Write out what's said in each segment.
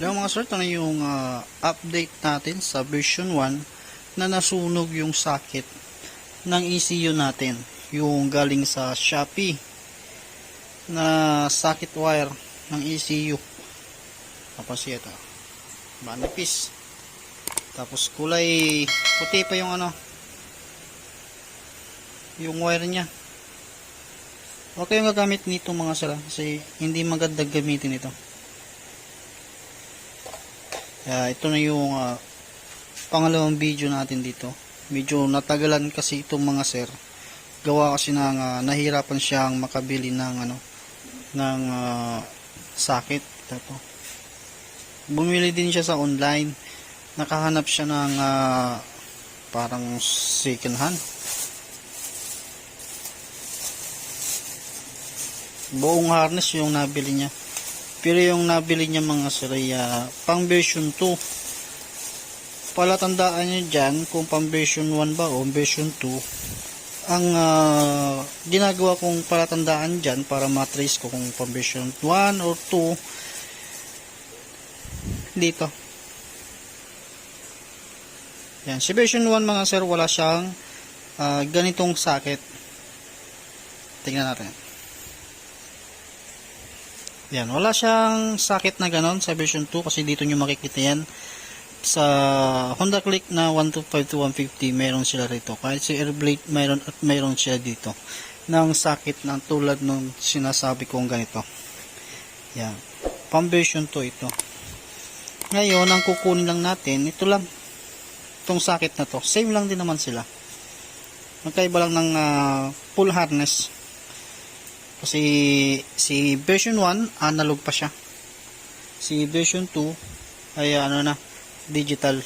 Hello mga sir, ito na yung ah, update natin sa version 1 na nasunog yung socket ng ECU natin. Yung galing sa Shopee na socket wire ng ECU. Tapos ito. Manipis. Tapos kulay puti pa yung ano yung wire niya. Okay yung gagamit nito mga sir ah, kasi hindi maganda gamitin ito. Kaya ito na yung ah, pangalawang video natin dito. Medyo natagalan kasi itong mga sir. Gawa kasi ng ah, nahirapan siyang makabili ng ano ng ah, socket ito. Bumili din siya sa online. Nakahanap siya ng ah, parang second hand. Buong harness yung nabili niya. Pero yung nabili niya mga sir ah, pang version 2. Palatandaan niyo dyan kung pang version 1 ba o version 2. Ang ah, ginagawa kong palatandaan dyan para matrace ko kung pang version 1 or 2 dito. Yan. Si version 1 mga sir wala siyang ah, ganitong socket. Tingnan natin. Yan, wala siyang socket na ganon sa version 2 kasi dito nyo makikita yan sa Honda Click na 125 to 150 meron sila rito. Kahit si Airblade mayroon at mayroon siya dito ng socket na tulad nung sinasabi kong ganito. Yan. Pang version 2 ito. Ngayon, ang kukunin lang natin, ito lang. Itong socket na to. Same lang din naman sila. Magkaiba lang ng ah, full harness. Kasi si version 1 analog pa siya. Si version 2 ay ano na digital.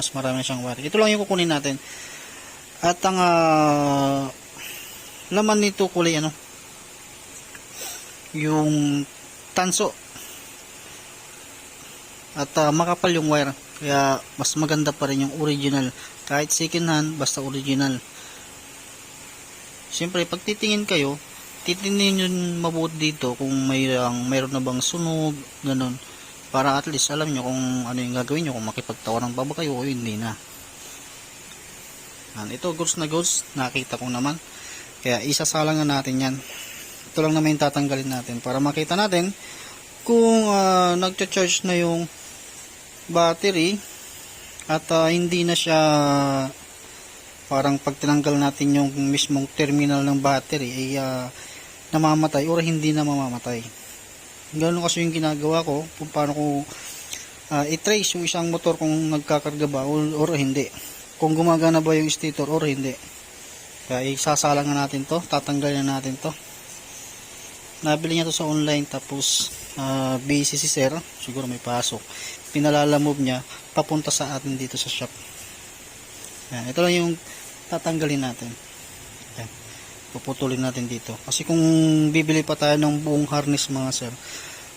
Mas marami siyang wire. Ito lang yung kukunin natin. At ang ah, laman nito kulay ano yung tanso at ah, makapal yung wire kaya mas maganda pa rin yung original kahit second hand basta original siyempre pag titingin kayo titingin yun mabuti dito kung may ang mayroon na bang sunog ganun. Para at least alam nyo kung ano yung gagawin nyo kung makipagtawaran pa ba kayo o hindi na. Yan, ito goods na goods nakita ko naman. Kaya isasalangan natin yan. Ito lang naman yung tatanggalin natin para makita natin kung uh, nagcha-charge na yung battery at ah, hindi na siya parang pag tinanggal natin yung mismong terminal ng battery ay ah, namamatay or hindi na mamamatay. Ganun kasi yung ginagawa ko kung paano ko ah, i-trace yung isang motor kung nagkakarga ba or, or hindi. Kung gumagana ba yung stator or hindi. Kaya isasalangan natin to, tatanggalin natin to. Nabili niya to sa online tapos uh, busy si sir, siguro may pasok. Pinalalamove niya papunta sa atin dito sa shop. Yan, ito lang yung tatanggalin natin. Puputulin natin dito. Kasi kung bibili pa tayo ng buong harness mga sir,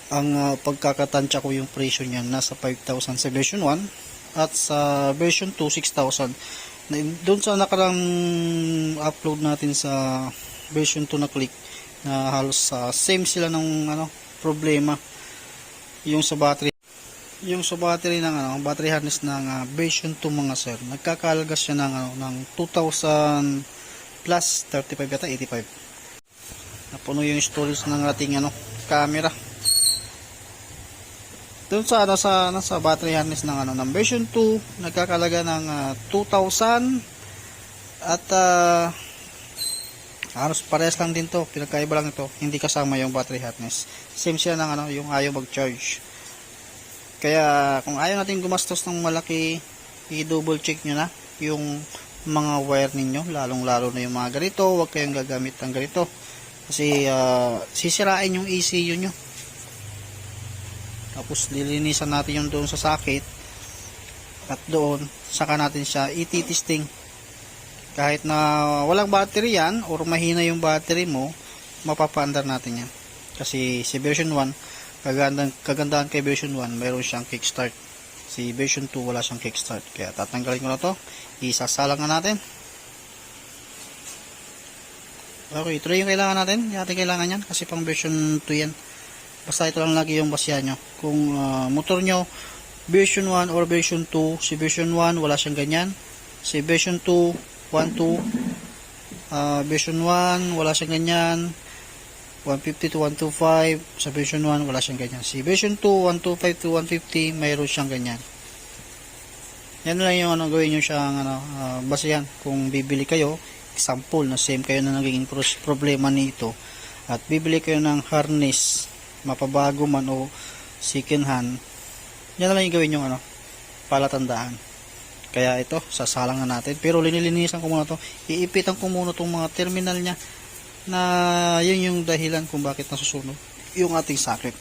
ang uh, pagkakatansya ko yung presyo niyan nasa 5,000 sa version 1 at sa version 2 6,000. Doon sa nakarang upload natin sa version 2 na click na halos sa same sila ng ano problema yung sa battery yung sa battery ng ano battery harness ng ah, version 2 mga sir nagkakalagas siya ng ano ng 2000 plus 35 yata 85 napuno yung storage ng ating ano camera. Doon sa ano sa ano, sa battery harness ng ano ng version 2 nagkakalaga ng ah, 2000 at ah, halos parehas lang din to. Pinagkaiba lang ito. Hindi kasama yung battery harness. Same siya ng ano yung ayaw mag charge kaya kung ayaw natin gumastos ng malaki i-double check nyo na yung mga wire ninyo lalong lalo na yung mga ganito. Huwag kayong gagamit ng ganito. Kasi ah, sisirain yung ECU nyo. Tapos lilinisan natin yung doon sa socket. At doon saka natin siya ititisting kahit na walang battery yan or mahina yung battery mo mapapaandar natin yan. Kasi si version 1 kagandahan, kagandahan kay version 1 mayroon siyang kickstart si version 2 wala siyang kickstart kaya tatanggalin ko na to isasalang na natin okay ito yung kailangan natin yung kailangan yan kasi pang version 2 yan Basta ito lang lagi yung basya nyo. Kung ah, motor nyo, version 1 or version 2, si version 1 wala siyang ganyan. Si version 2, 1, 2, ah, version 1 wala siyang ganyan. 150 to 125 sa version 1 wala siyang ganyan. Si version 2, 125 to 150 mayroon siyang ganyan. Yan lang yung ano, gawin nyo siyang ano, ah, basehan. Kung bibili kayo, example na same kayo na naging problema nito at bibili kayo ng harness mapabago man o second hand yan lang yung gawin yung ano palatandaan kaya ito sasalang na natin pero linilinisan ko muna to iipitan ko muna tong mga terminal niya na yun yung dahilan kung bakit nasusunog yung ating socket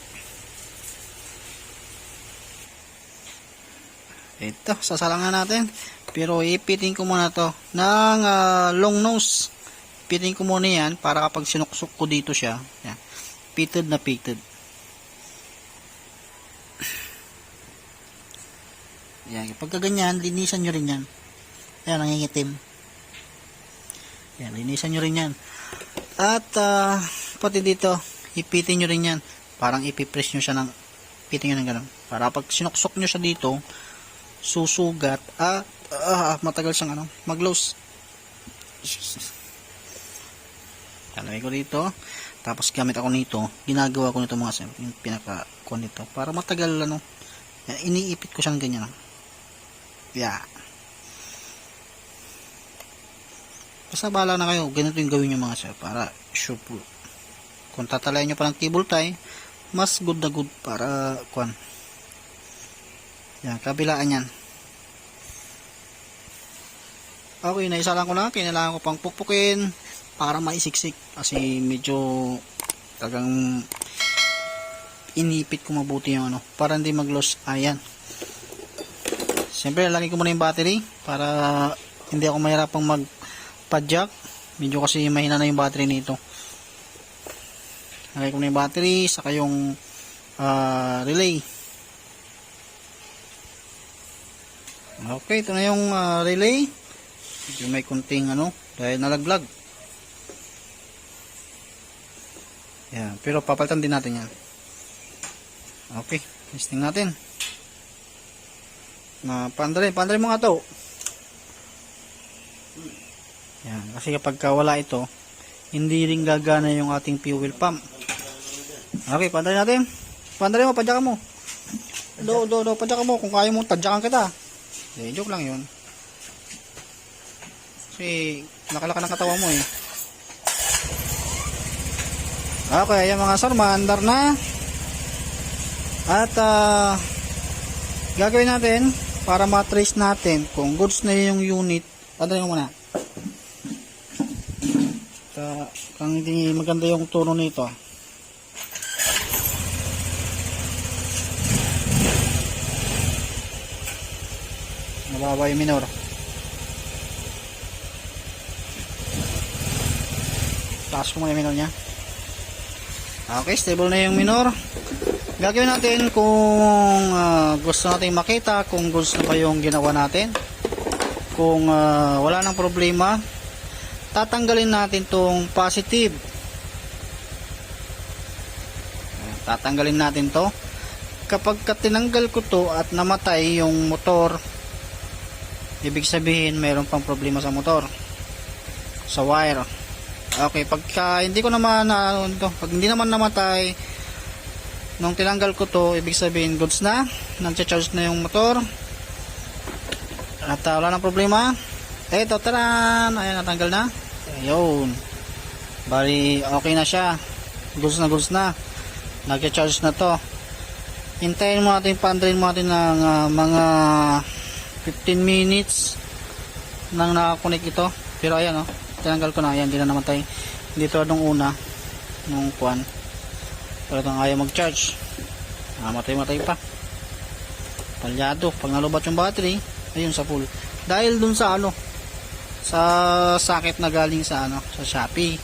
ito sasalangan natin. Pero ipitin ko muna to ng ah, long nose. Ipitin ko muna yan para kapag sinuksok ko dito siya yan, pitted na pitted. Yan pagka ganyan linisan nyo rin yan. Yan nangingitim. Yan linisan nyo rin yan at ah, pati dito ipitin nyo rin yan parang ipipress nyo siya ng ipitin nyo ng ganun para pag sinuksok nyo siya dito susugat at ah, matagal siyang ano, mag-loose. Talagay ko dito. Tapos gamit ako nito. Ginagawa ko nito mga sir. Yung pinaka ko nito. Para matagal ano. Iniipit ko siyang ganyan. Yeah. Basta bahala na kayo. Ganito yung gawin nyo mga sir. Para sure po. Kung tatalayan nyo pa ng cable tie, mas good na good para kwan. Yan, kabilaan yan. Okay, naisa lang ko na. Kailangan ko pang pukpukin para maisiksik. Kasi medyo tagang inipit ko mabuti yung ano. Para hindi mag-loss ayan. Siyempre, lagay ko muna yung battery para hindi ako mahirapang mag-padjack. Medyo kasi mahina na yung battery nito. Lagay ko na yung battery, saka yung ah, relay. Okay, ito na yung ah, relay. Medyo may kunting ano, dahil nalaglag. Yan, pero papalitan din natin yan. Okay, testing natin. Na pandre mo nga to. Yan, kasi kapag ka wala ito, hindi rin gagana yung ating fuel pump. Okay, pandre natin. Pandre mo, padyakan mo. Do, do, do, padyakan mo. Kung kaya mo, tadyakan kita. Eh, joke lang yun. Kasi nakalaka ng katawan mo eh. Okay, yung mga sir, maandar na. At ah, gagawin natin para matrace natin kung goods na yung unit. Padali mo muna. At, kung hindi maganda yung tono nito. Mababa yung minor. Taas ko muna yung minor niya. Okay, stable na yung minor. Gagawin natin kung ah, gusto natin makita kung gusto na ba yung ginawa natin. Kung ah, wala nang problema, tatanggalin natin tong positive. Tatanggalin natin to. Kapag ka tinanggal ko to at namatay yung motor, ibig sabihin mayroon pang problema sa motor. Sa wire. Okay, pagka hindi ko naman na ano pag hindi naman namatay nung tinanggal ko to, ibig sabihin goods na, nang-charge na yung motor. At uh, wala nang problema. Eto, taran! Ayan, natanggal na. Ayun. Bali, okay na siya. Goods na, goods na. Nag-charge na to. Hintayin mo natin, pandarin mo natin ng ah, mga 15 minutes nang nakakunik ito. Pero ayan, oh tinanggal ko na yan hindi na namatay tulad nung una nung kwan talagang ayaw mag charge namatay matay pa palyado pag nalubat yung battery ayun sa full dahil dun sa ano sa sakit na galing sa ano sa Shopee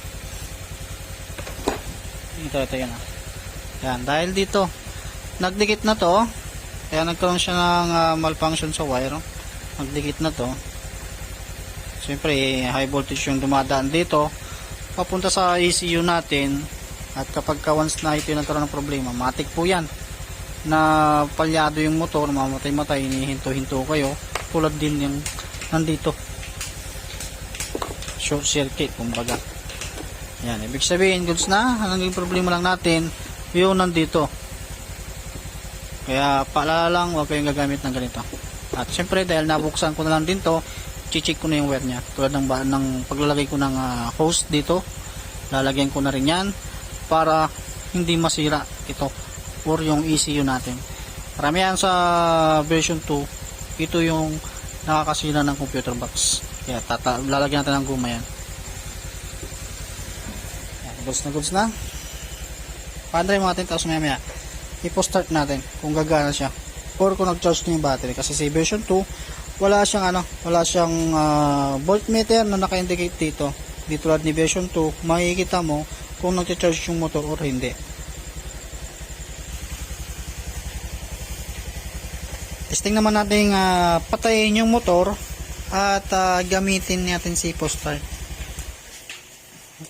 ito ito yan ah. yan dahil dito nagdikit na to kaya nagkaroon siya ng ah, malfunction sa wire nagdikit na to Siyempre, high voltage yung dumadaan dito. Papunta sa ECU natin, At kapag ka once na ito yung nagkaroon ng problema, matik po yan na palyado yung motor, mamatay-matay, hinihinto-hinto kayo. Tulad din yung nandito. Short circuit, kumbaga. Yan, ibig sabihin, goods na. Ang naging problema lang natin, yung nandito. Kaya paalala lang, huwag kayong gagamit ng ganito. At syempre, dahil nabuksan ko na lang din to, chichik ko na yung wire niya. Tulad ng, ng paglalagay ko ng ah, hose dito, lalagyan ko na rin yan para hindi masira ito or yung ECU natin. Karamihan sa version 2, ito yung nakakasira ng computer box. Kaya tata lalagyan natin ng guma yan. Yan, goods na goods na. Pandry mo natin tapos maya maya ipo-start natin kung gagana siya. Or kung nag-charge na yung battery. Kasi sa version 2 wala siyang ano wala siyang ah, voltmeter na naka-indicate dito. Di tulad ni version 2 makikita mo kung nag-charge yung motor or hindi. Testing naman natin ah, patayin yung motor at ah, gamitin natin si post-start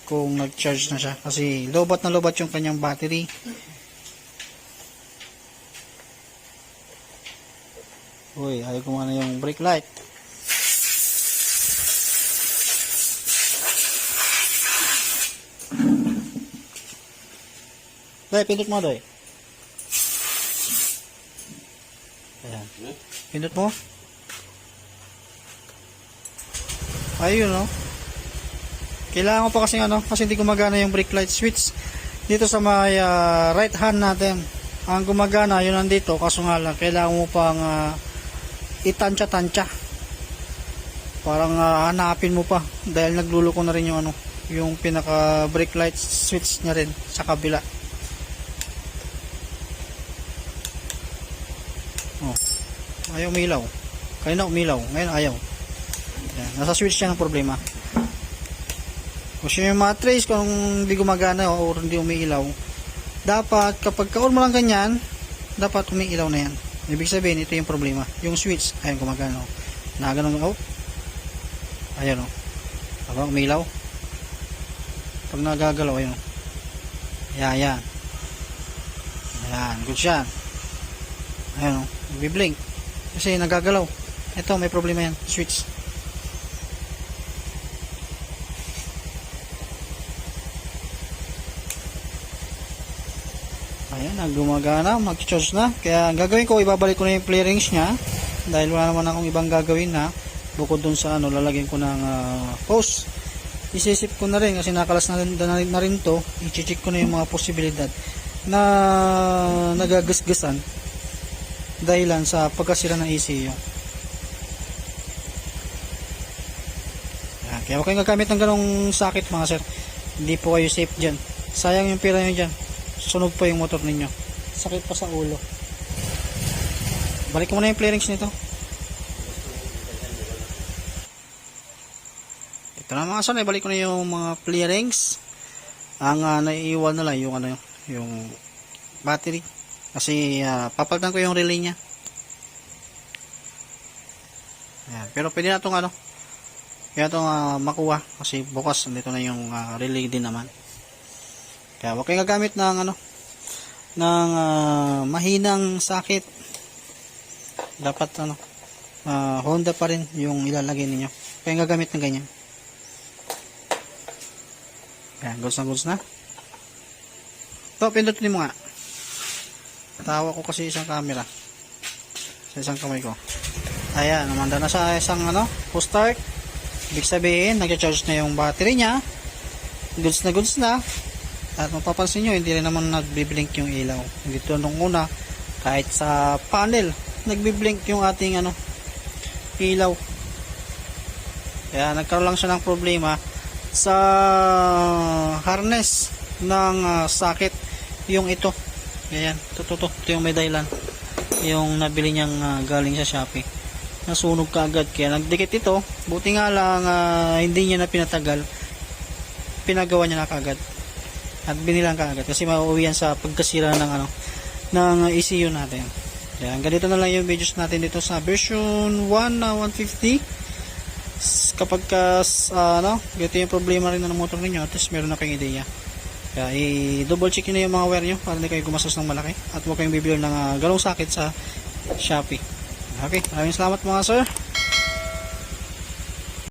kung nag-charge na siya kasi lobat na lobat yung kanyang battery Uy, ayaw ko na yung brake light. Doy, pindot mo, Doy. Ayan. Pindot mo. Ayun, no? Kailangan ko pa kasi ano, kasi hindi gumagana yung brake light switch dito sa may ah, right hand natin. Ang gumagana, yun nandito, kaso nga lang, kailangan mo pang ah, itansya-tansya. Parang ah, hanapin mo pa dahil nagluluko na rin yung ano, yung pinaka brake light switch niya rin sa kabila. Oh. Ayaw umilaw. Kanina umilaw, ngayon ayaw. Yan, nasa switch siya ng problema. Kung siya yung matrace, kung hindi gumagana o hindi umiilaw, dapat kapag ka-on mo lang ganyan, dapat umiilaw na yan. Ibig sabihin, ito yung problema. Yung switch, ayun gumagana. oh. Na ganun, oh. Ayan, oh. Habang umilaw. Pag nagagalaw, ayun, oh. Ayan, ayan. Ayan, good siya. Ayan, oh. Biblink. Kasi nagagalaw. Ito, may problema yan. Switch. Ayan, ang gumagana, mag-charge na. Kaya ang gagawin ko, ibabalik ko na yung play rings niya. Dahil wala naman akong ibang gagawin na. Bukod dun sa ano, lalagyan ko ng ah, post. Isisip ko na rin kasi nakalas na rin, na, na rin to. I-check ko na yung mga posibilidad na nagagasgasan dahilan sa pagkasira ng ECU. Ayan, kaya huwag kayong gagamit ng ganong sakit mga sir. Hindi po kayo safe dyan. Sayang yung pera nyo dyan sunog pa yung motor ninyo. Sakit pa sa ulo. Balik mo na yung playrings nito. Ito na mga son balik ko na yung mga playrings ang uh, naiiwan na lang yung ano yung battery. Kasi uh, papalitan ko yung relay nya Ayan. pero pwede na itong ano kaya itong uh, makuha. Kasi bukas nandito na yung uh, relay din naman kaya huwag kayong gagamit ng ano ng ah, mahinang sakit. Dapat ano ah, Honda pa rin yung ilalagay ninyo. Kayong gagamit ng ganyan. Ayan, goods na goods na. Ito, pindutin mo nga. Tawa ko kasi isang camera. Sa isang kamay ko. Ayan, namanda na sa isang ano, push start. Ibig sabihin, nag-charge na yung battery niya. Goods na goods na. At mapapansin nyo, hindi rin naman nagbiblink yung ilaw. Hindi to nung una, kahit sa panel, nagbiblink yung ating ano, ilaw. Kaya nagkaroon lang siya ng problema sa harness ng uh, socket yung ito. Ayan, ito, ito yung may dahilan. Yung nabili niyang uh, galing sa Shopee. Nasunog ka agad. Kaya nagdikit ito. Buti nga lang uh, hindi niya na pinatagal. Pinagawa niya na kagad at binilang ka agad kasi mauwi yan sa pagkasira ng ano ng ECU natin yan ganito na lang yung videos natin dito sa version 1 na 150 kapag ka uh, ano ganito yung problema rin ng motor ninyo at least meron na kayong ideya Kaya i-double check nyo yung mga wire nyo para hindi kayo gumastos ng malaki at huwag kayong bibili ng ah, galong sakit sa Shopee. Okay, maraming salamat mga sir.